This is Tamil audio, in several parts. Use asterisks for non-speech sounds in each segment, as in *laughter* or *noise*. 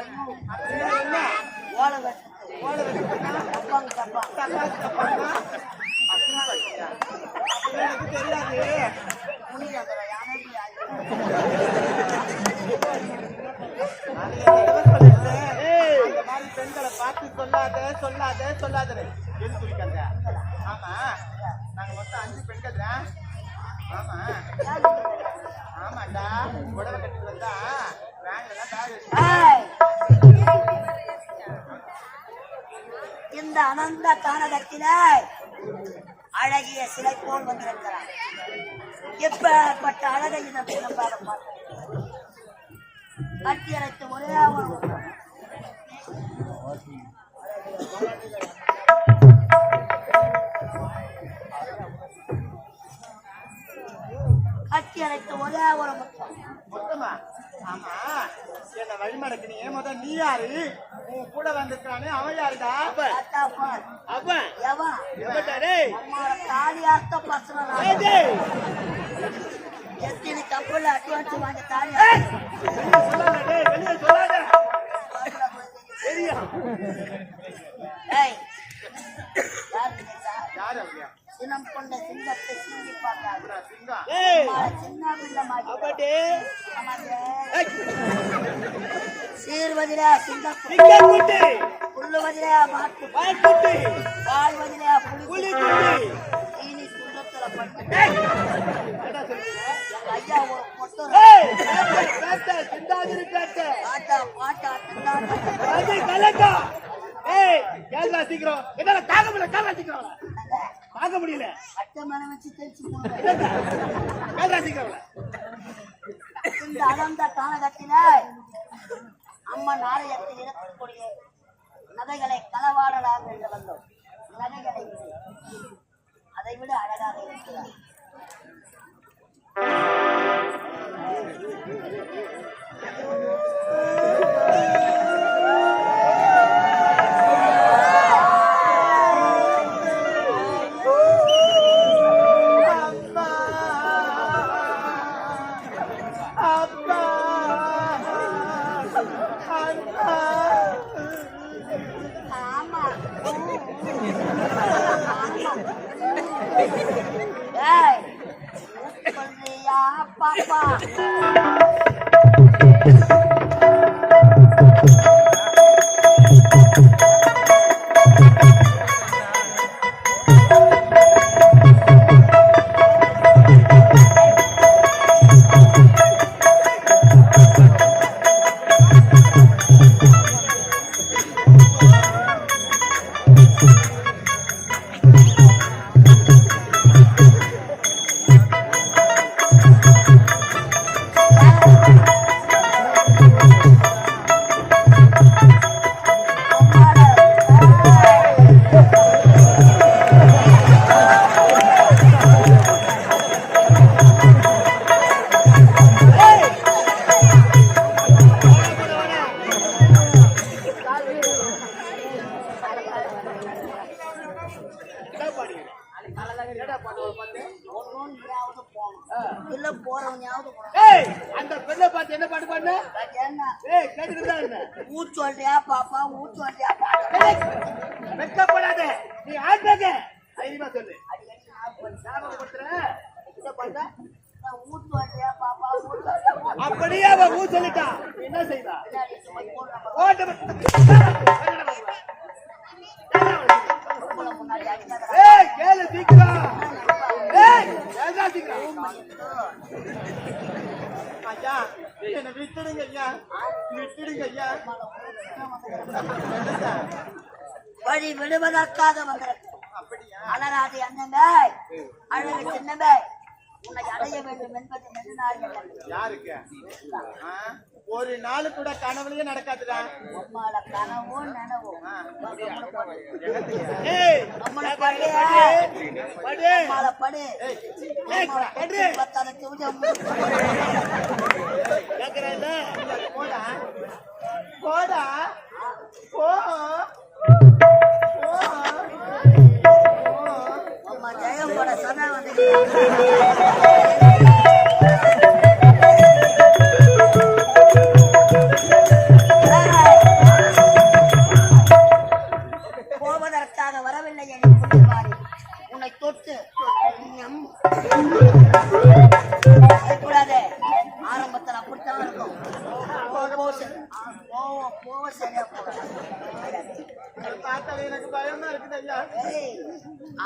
எல்லாரையும் அப்படின்னா என்ன ஓலை வெட்டுறது ஓலை வெட்டுறதுன்னா தப்பாங்க தப்பா தக்காளி தப்பாங்கன்னா அப்படின்னா வச்சியா அப்படின்னா எனக்கு தெரியாது புனித அந்த யானை இப்படி ஆகி. அது சொல்லாத சொல்லாத சொல்லாத எது குறிக்காத ஆமா நாங்க மொத்தம் அஞ்சு பெண்கள் ஆமா ஆமாண்டா புடவை கட்டிட்டு வந்தா வேன்ல எல்லாம் பேக் அனந்த தானகத்திலே அழகிய சிலை போல் வந்திருக்கிறார். எப்பேற்பட்ட அழகை இந்த சிலம்பாக பார்க்கிறேன் கட்டி ஒரே ஒரு கட்டி ஒரே ஒரு முத்தம். மொத்தமா? ஆமா. என்ன வழிமடக்கு நீ முதல் நீ யாரு? கூட வந்திருக்கானே அவன் யாருடா? பார். அவன். எவன்? தாலியார்த்த பசங்க நான். எத்தனை கப்பல் அட்வான்ஸ் வாங்க தாலி சொல்லாத டேய் வெளிய சொல்லாத. தெரியும். யாரு சினம் கொண்ட சிங்கத்தை சின்ன பிள்ளை மாதிரி அப்படி சீர்வதிலே சிங்கம் குட்டி. புல்லுவதிலே மாட்டு குட்டி வாழ்வதிலே புலி குட்டி தீனி குண்டத்துல பட்டு என்னடா சொல்றீங்க எங்க ஐயா ஒரு மொத்தம் ஏய் பேட்ட பேட்ட சிந்தாதிரி பேட்ட பாட்டா பாட்டா திண்டாட்டம். அது கலக்கா ஏய் கேள்றா சீக்கிரம் என்னால தாங்க முடியல கேள்றா சீக்கிரம் தாங்க முடியல அட்டை மேல வச்சு தேய்ச்சி போடுங்க. கேள்றா சீக்கிரம் இந்த அடர்ந்த தானகத்தில அம்மன் ஆலயத்தில் இருக்கக்கூடிய நகைகளை களவாடலாம் என்று வந்தோம் நகைகளை விடு. அதை விட பாப்பா. அந்த பெண்ணை பார்த்து என்ன பாட்டு பாடுன? ஏய் கேட்டுட்டு தான் இருந்தேன். ஊ சொல்றியா பாப்பா? ஊ சொல்றியா பாப்பா? ஏய், வெட்கப்படாத. நீ ஆட்றாத தைரியமா சொல்லு. அப்படியே அவன் ஊ சொல்லிட்டா. என்ன செய்வா. ஏய் கேளு சீக்கிரம். ஏய் சீக்கிரம்? ஐயா என்ன விட்டுடுங்க ஐயா விட்டுடுங்க ஐயா வழி விடுவதற்காக அப்படியா அலராது அண்ணமே அழகு சின்னமே உன்னை அடைய வேண்டும் என்பது நெடுநாள் யாருக்கு? ஒரு நாள் கூட கனவுலயே நடக்காதுடா. உம்மால கனவோ நனவோ ஏய் நம்மள படு. படு உம்மால படு. படு. பத்தாத திவ்யம் கேக்குறேன்ல? போடா. போடா. போ. அம்மா ஜெயம் போட சதா வந்து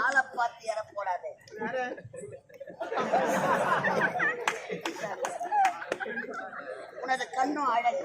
ஆளை பார்த்து இற போடாது? உனது கண்ணும் அழகு.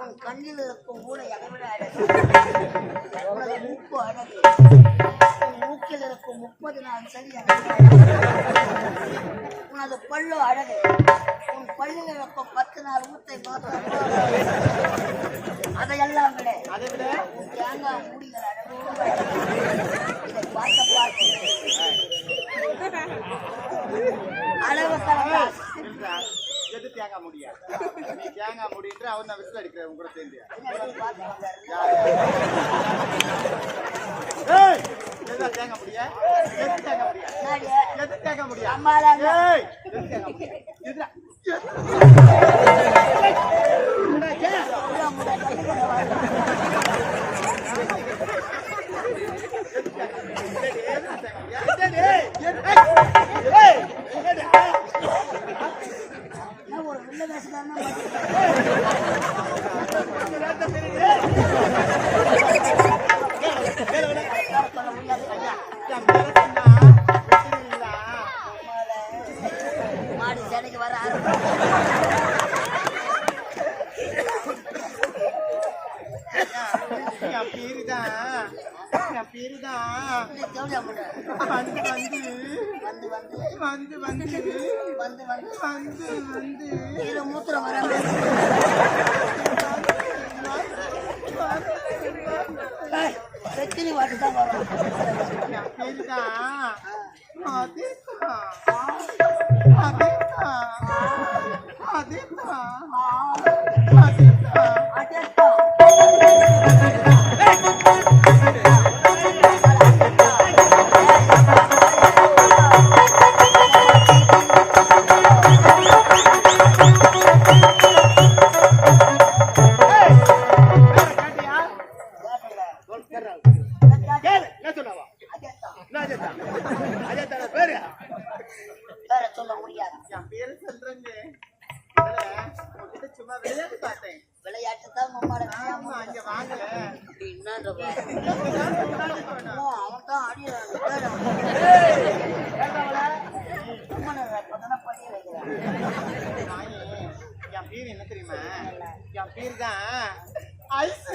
உன் கண்ணில் இருக்கும் மூளை அதை விட அழகு? உனது மூக்கு அழகு. உன் மூக்கில் இருக்கும் முப்பது நாள் சரி. உனது பல்லு அழகு. உன் பல்லில் இருக்கும் பத்து நாள் மூட்டை பார்த்தா அதையெல்லாம் விட அதை விட உன் தேங்காய் மூடிகள் அழகோடு இதை பார்த்த பார்த்து அழகு கலந்தா இல்லடா, *laughs* எது தேங்காய் முடியா நீ தேங்காய் முடின்ற அவன் தான் விசில் அடிக்கிற உங்க கூட சேர்ந்து தேங்காய் முடியா? எது தேங்காய் முடியா எது தேங்காய் முடியா எது தேங்காய் முடியா? வந்து வந்து. வந்து வந்து. இதுல மூத்திரம் வராம ஏய், வெத்தினி வாட்டு தான் வரும். *laughs* என் பேர் என்ன தெரியுமா? என் பேர் தான் ஐஸ்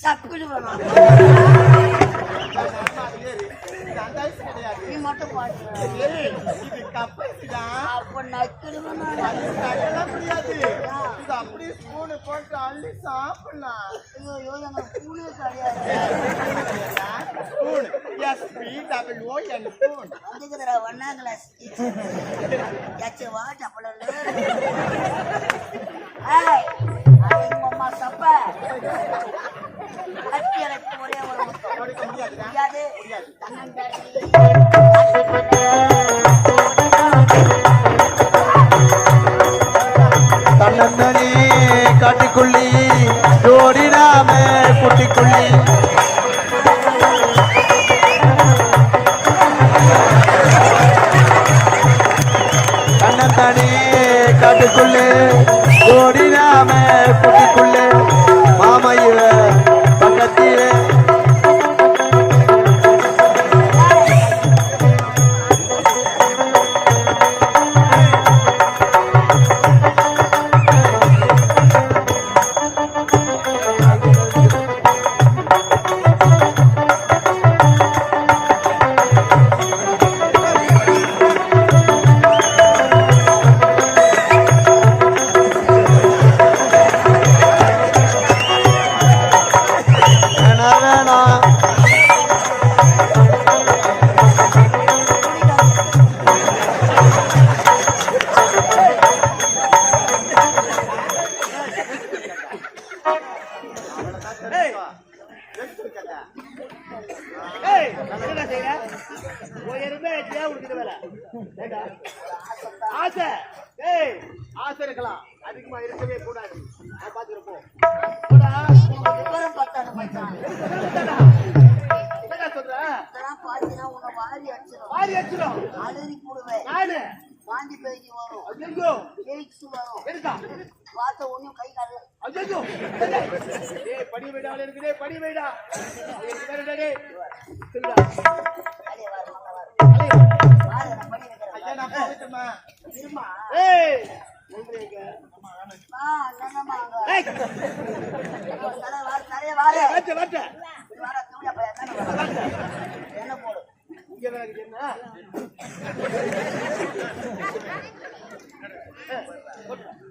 சப்பிடு வேணும் அந்த ஐஸ் கிடையாது நீ மட்டும் பாட்டு தான் அப்ப முடியாது இது அப்படியே ஸ்பூனு போட்டு அள்ளி சாப்பிடலாம் ஐயோ ஐயோ எங்க கிடையாது spoon S P double O N spoon ஒன்னா கிளாஸ் யாச்சு வா சப்பல ஏய் தன்னந்தனி காட்டிக்குள்ளி ஜோடிடாம குட்டிக்குள்ளி. தன்னந்தனி காட்டுக்குள்ளே ஜோடிடாம குட்டி இது வார தூய பையன் தானே என்ன போடு இங்க எனக்கு என்ன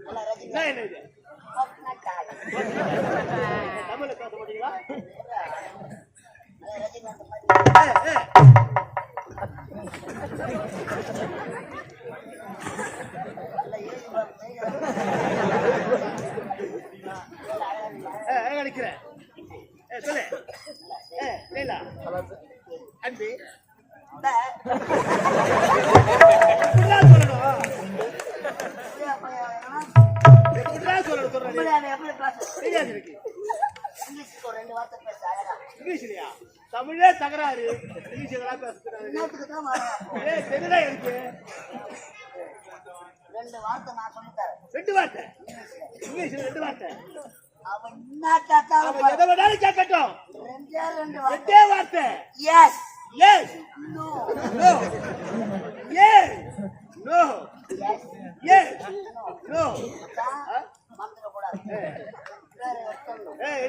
நல்லா ரஜினி என்ன இது தமிழ்ல பேச மாட்டீங்களா நல்லா சொல்லு மாதிரி ஏய் தெரியாது இருக்கு ரெண்டு வார்த்தை பேச அழகா இங்கிலீஷ்லயா தமிழே தகராறு இங்கிலீஷ் எதெல்லாம் பேசுறாரு இன்னொருத்துக்கு தான் வரேன் ஏய் தெரியல எனக்கு ரெண்டு வார்த்தை நான் சொல்லித்தரேன் ரெண்டு வார்த்தை இங்கிலீஷ்ல ரெண்டு வார்த்தை அவன் என்ன கேட்டாலும் அவன் எதை வேணாலும் கேட்கட்டும் ரெண்டே ரெண்டு வார்த்தை ரெண்டே வார்த்தை yes yes no no yes no yes no மறந்துடக்கூடாது வேற எடுத்துடணும் ஏய் எடுக்கிறேன் எடுக்கிறேன் எடுத்துறீங்கன்னு நினைக்கிறேன் இதெல்லாம் moment பண்ணிட்டியா? ஏய் ஏய் நல்லா அழகா இருக்கு ஏய் அழகா என்ன சொல்லணும் ஏய்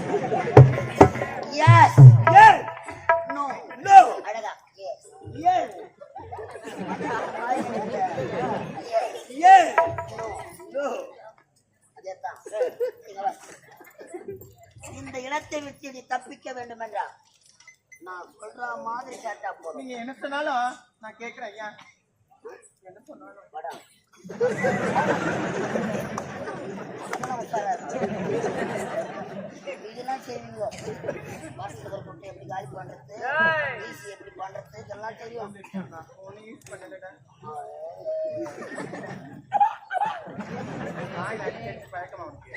நீங்க என்ன சொன்னாலும் நான் கேக்குறேன் ஐயா என்ன சொன்னாலும். இதெல்லாம் செய்வீங்க. வாட்ஸ்அப்ல போட்டு எப்படி காலி பண்றது? ஈஸி எப்படி பண்றது? இதெல்லாம் தெரியும். போனே யூஸ் பண்ணலடா. பழக்கமா உனக்கு?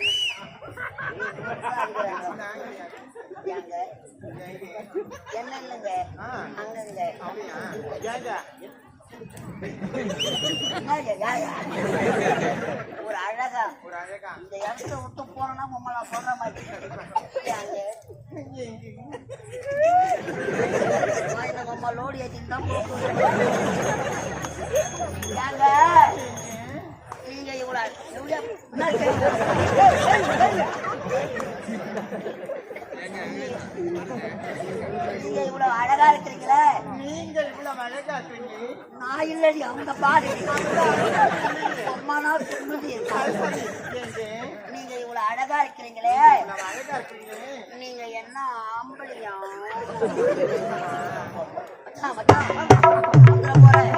என்ன இல்லைங்க ஆ. அங்கங்க. ஏங்க? என்னங்க? ஒரு அழகா. ஒரு அழகா. இந்த இடத்த விட்டு உங்களை நான் சொல்ற மாதிரி. வாயில அம்மா லோடி ஏத்திட்டு தான் ஏங்க? நீங்க செய்றீங்க? நீங்க இவ்வளவு அழகா இருக்கிறீங்களே நீங்க இவ்வளவு அழகா இருக்கீங்க. நான் இல்லடி அவங்க பாரு. அம்மானா ஏங்க நீங்க இவ்வளவு அழகா இருக்கிறீங்களே அழகா இருக்கீங்க. நீங்க என்ன ஆம்பளையா? போறேன்.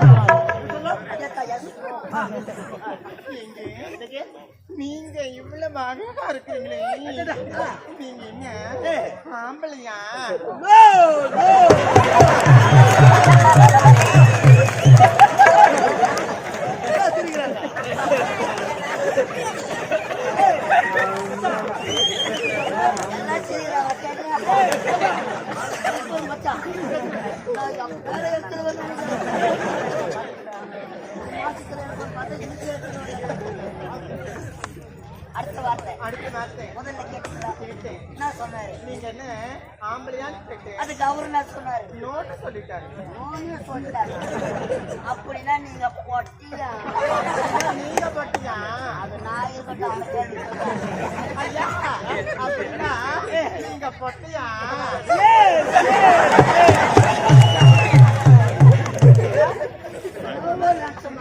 நீங்க இவ்வளவு அழகா இருக்கீங்களே நீங்க என்ன? ஆம்பளையா? எல்லாம் அடுத்த வார்த்தை. அடுத்த வார்த்தை. முதல்ல கேட்டுங்களா கேட்டேன் என்ன சொன்னாரு? நீங்க என்ன? ஆம்பளையான்னு கேட்டேன் அதுக்கு அவரு என்ன சொன்னாரு. நோட்டு சொல்லிட்டாரு. நோன்னு சொல்லிட்டாரு. அப்படின்னா நீங்க பொட்டியா? நீங்க பட்டியா? அது நான் இருக்கட்டும். ஐயா அப்படின்னா நீங்க பொட்டியா? எவ்வளவு லட்சம்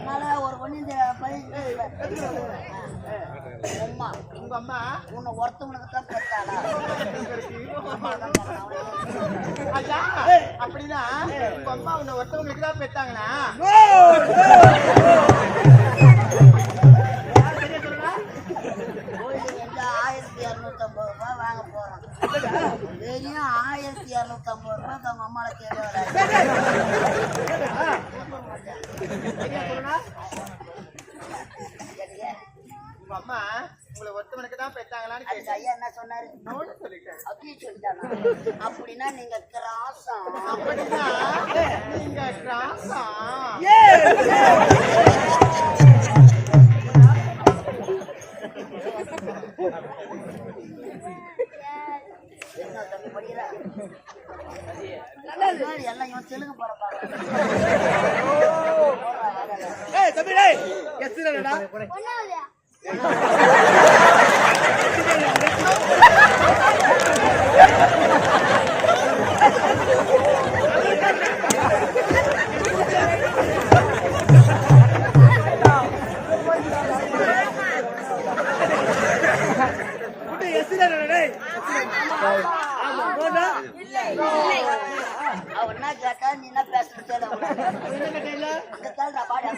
நல்லா ஒரு அம்மா அம்மா உன்னை ஒருத்தவனுக்கு தான் பெற்றாளா அப்படின்னா உங்க அம்மா உன்னை ஒருத்தவங்களுக்கு தான் பெத்தாங்களா? நூத்தம்பது ரூபாய்க்கு அவங்க அம்மாவை தேடி வராது சரியா சொல்லுனா உங்க அம்மா உங்களை ஒருத்தவனுக்கு தான் பெற்றாங்களான்னு அதுக்கு கேட்டேன். ஐயா என்ன சொன்னாரு? நோடு சொல்லிட்டேன். அப்படியே சொல்லிட்டானா? அப்படின்னா நீங்க கிராசம் அப்படின்னா நீங்க என்ன தம்பி படிக்கிறா எல்லாம் இவன் தெலுங்கு போற பாரு ஏய் தம்பி டேய் எஸ்டா அவன் என்ன கேட்டா நீ என்ன பேசுறது கேள்வி பாடு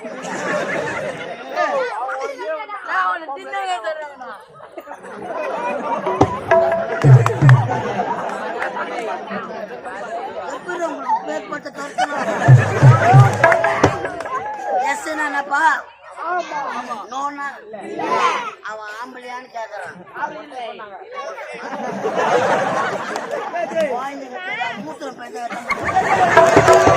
எப்படி உங்களுக்கு பேர் போட்டு தோற்றணும் எஸ் என்னப்பா நோனா அவன் ஆம்பளையான்னு கேக்குறான். மூத்திரம் போயிட்டு